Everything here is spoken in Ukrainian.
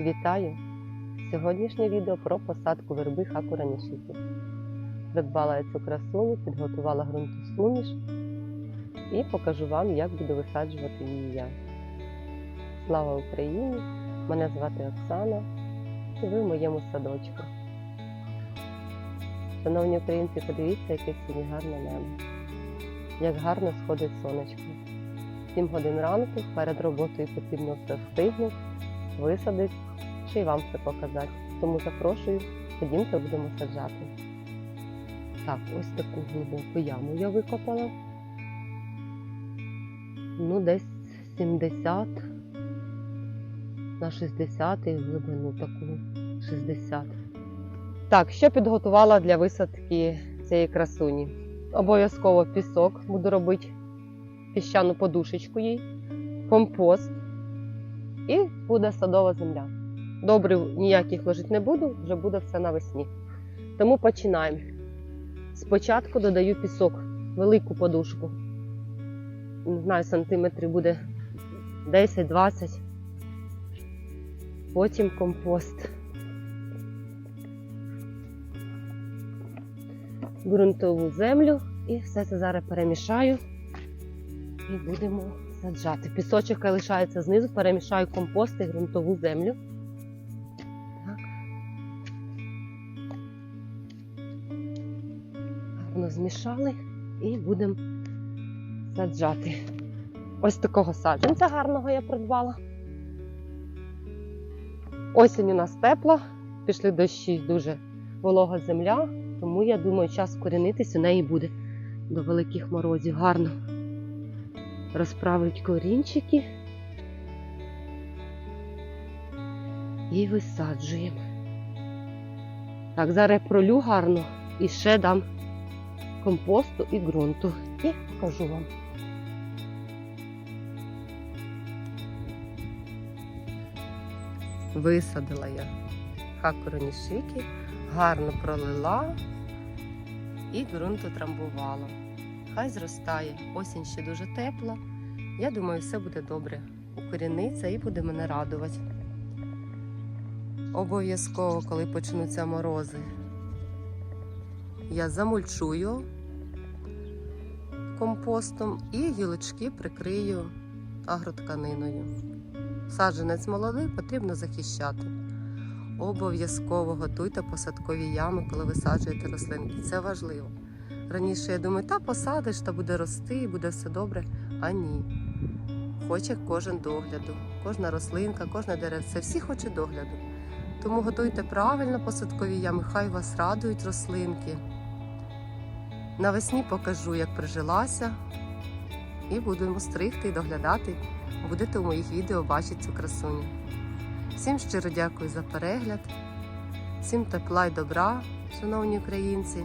Вітаю! Сьогоднішнє відео про посадку верби хакуранішики. Придбала я цю красуню, підготувала ґрунтосуміш і покажу вам, як буду висаджувати її я. Слава Україні! Мене звати Оксана і ви в моєму садочку. Шановні українці, подивіться, яке сьогодні гарне небо. Як гарно сходить сонечко. 7 годин ранку перед роботою потрібно все встигнути, висадити, ще й вам це показати. Тому запрошую, ходімте, будемо саджати. Так, ось таку глибоку яму я викопала. Ну, десь 70 на 60 і глибину таку 60. Так, що підготувала для висадки цієї красуні? Обов'язково пісок буду робити піщану подушечку їй, компост і буде садова земля. Добрив ніяких ложити не буду, вже буде все навесні. Тому починаємо. Спочатку додаю пісок, велику подушку. Не знаю, сантиметрів буде 10-20. Потім компост. Ґрунтову землю і все це зараз перемішаю і будемо саджати. Пісочок хай лишається знизу, перемішаю компост і ґрунтову землю. Гарно змішали і будемо саджати. Ось такого саджанця гарного я придбала. Осінь у нас тепла, пішли дощі, дуже волога земля, тому я думаю, час корінитись у неї буде до великих морозів. Гарно розправить корінчики і висаджуємо. Так, зараз пролю гарно і ще дам компосту і ґрунту. І покажу вам. Висадила я хакуронішики, гарно пролила і ґрунт утрамбувала. Хай зростає. Осінь ще дуже тепла. Я думаю, все буде добре. Укоріниться і буде мене радувати. Обов'язково, коли почнуться морози, я замульчую компостом і гілочки прикрию агротканиною. Саджанець молодий потрібно захищати. Обов'язково готуйте посадкові ями, коли висаджуєте рослинки. Це важливо. Раніше я думаю, та посадиш, та буде рости, буде все добре. А ні. Хоче кожен догляду, кожна рослинка, кожне деревце, всі хочуть догляду. Тому готуйте правильно посадкові ями, хай вас радують рослинки. Навесні покажу, як прижилася, і будемо стригти і доглядати. Будете у моїх відео бачити цю красуню. Всім щиро дякую за перегляд, всім тепла й добра, шановні українці.